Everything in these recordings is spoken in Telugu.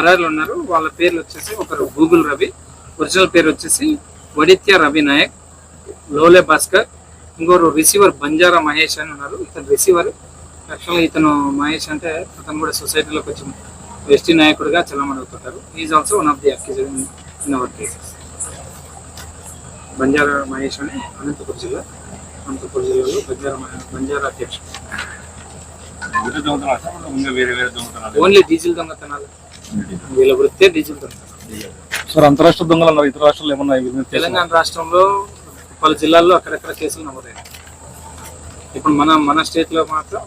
పరారులు ఉన్నారు. వాళ్ళ పేర్లు వచ్చేసి ఒకరు గూగుల్ రవి ఒరిజినల్ పేరు వచ్చేసి వడిత్య రవి నాయక్ లోలే భాస్కర్ ఇంకోరు రిసీవర్ బంజారా మహేష్ అని ఉన్నారు. ఇతను రిసీవర్. యాక్చువల్గా ఇతను మహేష్ అంటే అతను కూడా సొసైటీలోకి వచ్చి ఎస్టీ నాయకుడిగా చలమని అవుతుంటారు. Is also one of the accuse in our cases Banjara Mahesh అని అనంతపురం జిల్లా అనంతపురం జిల్లాలో బంజారా బంజారా అధ్యక్షుడు. ఓన్లీ డీజిల్ దొంగతనాలు. వీళ్ళ వృత్తే డీజిల్ సార్ అంతరాష్ట్ర దొంగలు అన్నారు. ఇతర రాష్ట్రాలు ఏమన్నా తెలంగాణ రాష్ట్రంలో పలు జిల్లాల్లో అక్కడక్కడ కేసులు నమోదయ్యాయి ఇప్పుడు మన మన స్టేట్లో మాత్రం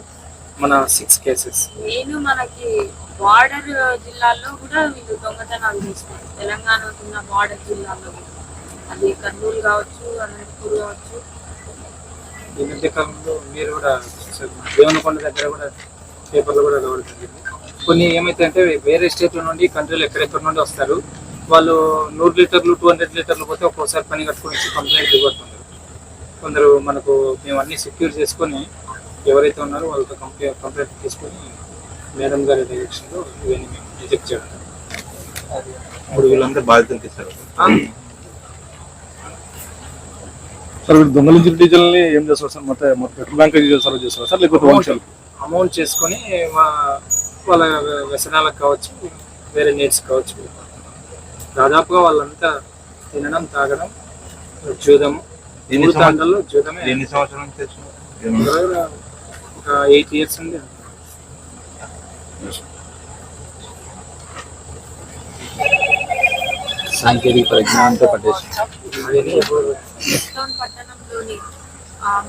మన సిక్స్ కేసెస్. నేను మనకి బార్డర్ జిల్లాల్లో కూడా వీళ్ళు దొంగతనాలు చేస్తారు తెలంగాణ ఉన్న బార్డర్ జిల్లాల్లో. అది కర్నూలు కావచ్చు అనంతపూర్ కావచ్చు. ఈ మధ్య కాలంలో మీరు కూడా చూసారు. దేవనకొండ దగ్గర కూడా పేపర్లు కూడా రావడం జరిగింది. కొన్ని ఏమైతే వేరే స్టేట్ల నుండి కంట్రీలు ఎక్కడెక్కడ నుండి వస్తారు వాళ్ళు నూరు లీటర్లు టూ హండ్రెడ్ లీటర్లు పోతే ఒక్కోసారి పని కట్టుకొని కంప్లైంట్ దిగొడుతున్నారు కొందరు మనకు మేము అన్ని సెక్యూర్ చేసుకొని ఎవరైతే ఉన్నారో వాళ్ళతో కంప్లైంట్ కంప్లైంట్ తీసుకొని మేడం గారి డైరెక్షన్లో ఇవన్నీ మేము రిజెక్ట్ చేయడం. ఇప్పుడు వీళ్ళందరూ బాధ్యతలు తీస్తారు ఆ, సార్ వీళ్ళు దొంగలించిన డీజిల్ని ఏం చేస్తారు సార్? మొత్తం మొత్తం పెట్రోల్ బ్యాంక్ సర్వ్ చేస్తారు సార్? లేకపోతే అమౌంట్ చేసుకొని వాళ్ళ వ్యసనాలకు కావచ్చు వేరే నీడ్స్ కావచ్చు. దాదాపుగా వాళ్ళంతా తినడం తాగడం జూదం ఎన్ని మూడు తాండాల్లో జూదమే. ఎన్ని సంవత్సరాల నుంచి ఒక ఎయిట్ ఇయర్స్ ఉంది. సాంకేతిక పరిజ్ఞానంతో పట్టేసి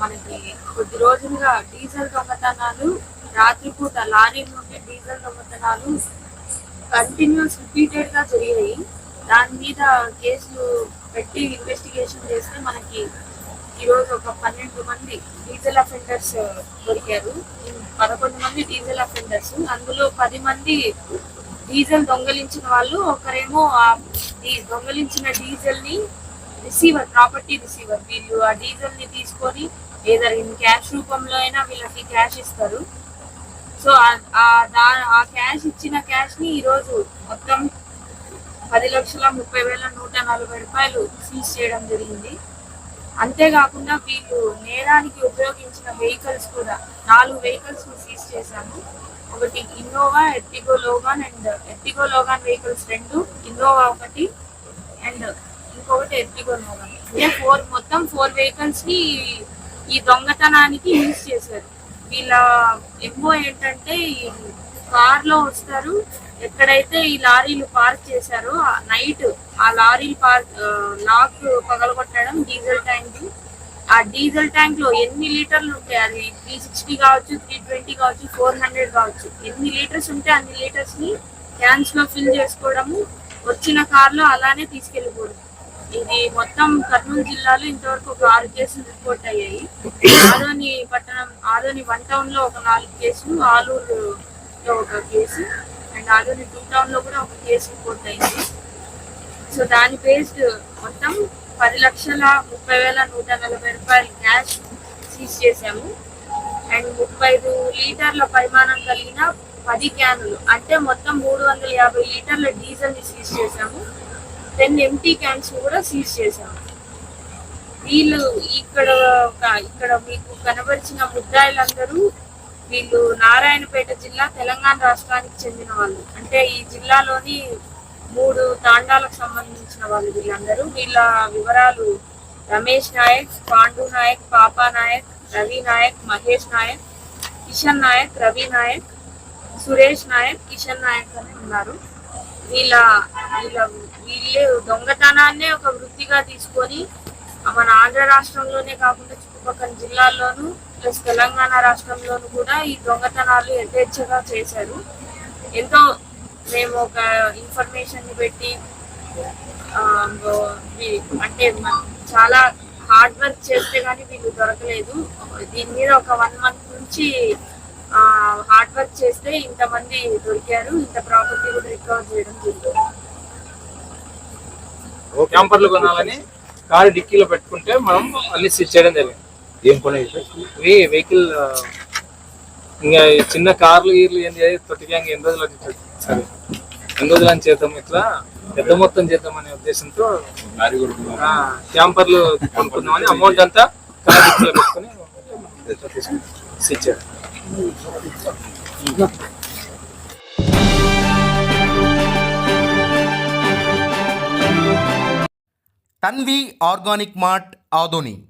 మనకి కొద్ది రోజులుగా డీజిల్ దొంగతనాలు రాత్రిపూట లారీ నుండి డీజిల్ దొంగతనాలు కంటిన్యూస్ రిపీటెడ్గా జరిగాయి. దాని మీద కేసులు పెట్టి ఇన్వెస్టిగేషన్ చేస్తే మనకి ఈరోజు ఒక పన్నెండు మంది డీజిల్ అఫెండర్స్ దొరికారు. పదకొండు మంది డీజిల్ అఫెండర్స్ అందులో పది మంది డీజిల్ దొంగలించిన వాళ్ళు ఒకరేమో ఆ ఈ దొంగలించిన డీజిల్ని రిసీవర్ ప్రాపర్టీ రిసీవర్. వీళ్ళు ఆ డీజిల్ని తీసుకొని ఏదర్ ఇన్ క్యాష్ రూపంలో అయినా వీళ్ళకి క్యాష్ ఇస్తారు. సో ఆ- దా- ఆ క్యాష్ ఇచ్చిన క్యాష్ని ఈరోజు మొత్తం పది లక్షల ముప్పై వేల నూట నలభై రూపాయలు సీజ్ చేయడం జరిగింది. అంతేకాకుండా వీళ్ళు నేరానికి ఉపయోగించిన వెహికల్స్ కూడా నాలుగు వెహికల్స్ సీజ్ చేశాము. ఒకటి Innova Ertiga Logan and Ertiga Logan vehicles రెండు ఇన్నోవా ఒకటి అండ్ ఇంకొకటి ఎర్టిగో అంటే ఫోర్ మొత్తం ఫోర్ వెహికల్స్ని ఈ దొంగతనానికి యూజ్ చేశారు. వీళ్ళ ఎంఓ ఏంటంటే ఈ కార్లో వస్తారు. ఎక్కడైతే ఈ లారీలు పార్క్ చేశారో నైట్ ఆ లారీలు పార్క్ లాక్ పగలగొట్టడం డీజిల్ ట్యాంక్. ఆ డీజిల్ ట్యాంక్లో ఎన్ని లీటర్లు ఉంటాయి? అది త్రీ సిక్స్టీ కావచ్చు త్రీ ట్వంటీ కావచ్చు ఫోర్ హండ్రెడ్ కావచ్చు. ఎన్ని లీటర్స్ ఉంటే అన్ని లీటర్స్ని క్యాన్స్లో ఫిల్ చేసుకోవడము వచ్చిన కార్లో అలానే తీసుకెళ్ళిపోవడం. ఇది మొత్తం కర్నూలు జిల్లాలో ఇంతవరకు ఒక ఆరు కేసులు రిపోర్ట్ అయ్యాయి. ఆదోని పట్టణం ఆదోని వన్ టౌన్లో ఒక నాలుగు కేసులు ఆలూరు లో ఒక కేసు అండ్ ఆదోని టూ టౌన్లో కూడా ఒక కేసు రిపోర్ట్ అయింది. సో దాని బేస్డ్ మొత్తం పది లక్షల ముప్పై వేల నూట నలభై రూపాయలు క్యాష్ సీజ్ చేశాము. అండ్ ముప్పై ఐదు లీటర్ల పరిమాణం కలిగిన పది క్యానులు అంటే మొత్తం మూడు వందల యాభై లీటర్ల డీజిల్ని సీజ్ చేశాము. టెన్ ఎంటీ క్యాన్స్ కూడా సీజ్ చేశాము వీళ్ళు ఇక్కడ ఇక్కడ మీకు కనబరిచిన ముద్దాయిలందరూ వీళ్ళు నారాయణపేట జిల్లా తెలంగాణ రాష్ట్రానికి చెందిన వాళ్ళు. అంటే ఈ జిల్లాలోని మూడు తాండాలకు సంబంధించిన వాళ్ళు వీళ్ళందరూ. వీళ్ళ వివరాలు రమేష్ నాయక్ పాండు నాయక్ పాపా నాయక్ రవి నాయక్ మహేష్ నాయక్ కిషన్ నాయక్ రవి నాయక్ సురేష్ నాయక్ కిషన్ నాయక్ అని ఉన్నారు. వీళ్ళ వీళ్ళ వీళ్ళే దొంగతనాన్నే ఒక వృత్తిగా తీసుకొని మన ఆంధ్ర రాష్ట్రంలోనే కాకుండా చుట్టుపక్కల జిల్లాల్లోనూ ప్లస్ తెలంగాణ రాష్ట్రంలోనూ కూడా ఈ దొంగతనాలు యథేచ్ఛగా చేశారు. ఎంతో మేము ఒక ఇన్ఫర్మేషన్ పెట్టి ఆ, అంటే చాలా హార్డ్ వర్క్ చేస్తే కానీ వీళ్ళు దొరకలేదు. దీని మీద ఒక వన్ మంత్ నుంచి హార్డ్ వర్క్ చేస్తే ఇంతమంది దొరికారు ఇంత ప్రాపర్టీ కూడా రికవర్ చేయడం జరిగింది. క్యాంపర్లు కొనాలని కారు డిక్కీలో పెట్టుకుంటే మనం అన్ని స్విచ్ చేయడం జరిగింది. ఏం పని ఇవి వెహికల్ ఇంకా చిన్న కార్లు గీర్లు ఏంది తొట్టి గ్యాంగ్ ఎన్ని రోజులు సరే. రెండు రోజులని చేద్దాం ఇట్లా పెద్ద మొత్తం చేద్దాం అనే ఉద్దేశంతో ఆ, క్యాంపర్లు కొనుక్కుందామని అమౌంట్ అంతా కాలేజీలో పెట్టుకుని ఇచ్చారు తన్వి ఆర్గానిక్ మార్ట్ ఆదోని.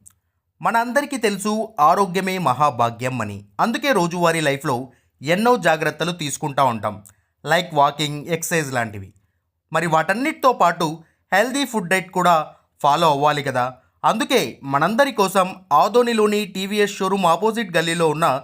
మనందరికీ తెలుసు ఆరోగ్యమే మహాభాగ్యం అని. అందుకే రోజువారీ లైఫ్లో ఎన్నో జాగ్రత్తలు తీసుకుంటూ ఉంటాం. లైక్ వాకింగ్ ఎక్సర్సైజ్ లాంటివి. మరి వాటన్నిటితో పాటు హెల్దీ ఫుడ్ డైట్ కూడా ఫాలో అవ్వాలి కదా. అందుకే మనందరి కోసం ఆదోనిలోని టీవీఎస్ షోరూమ్ ఆపోజిట్ గల్లీలో ఉన్న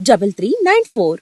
double three nine four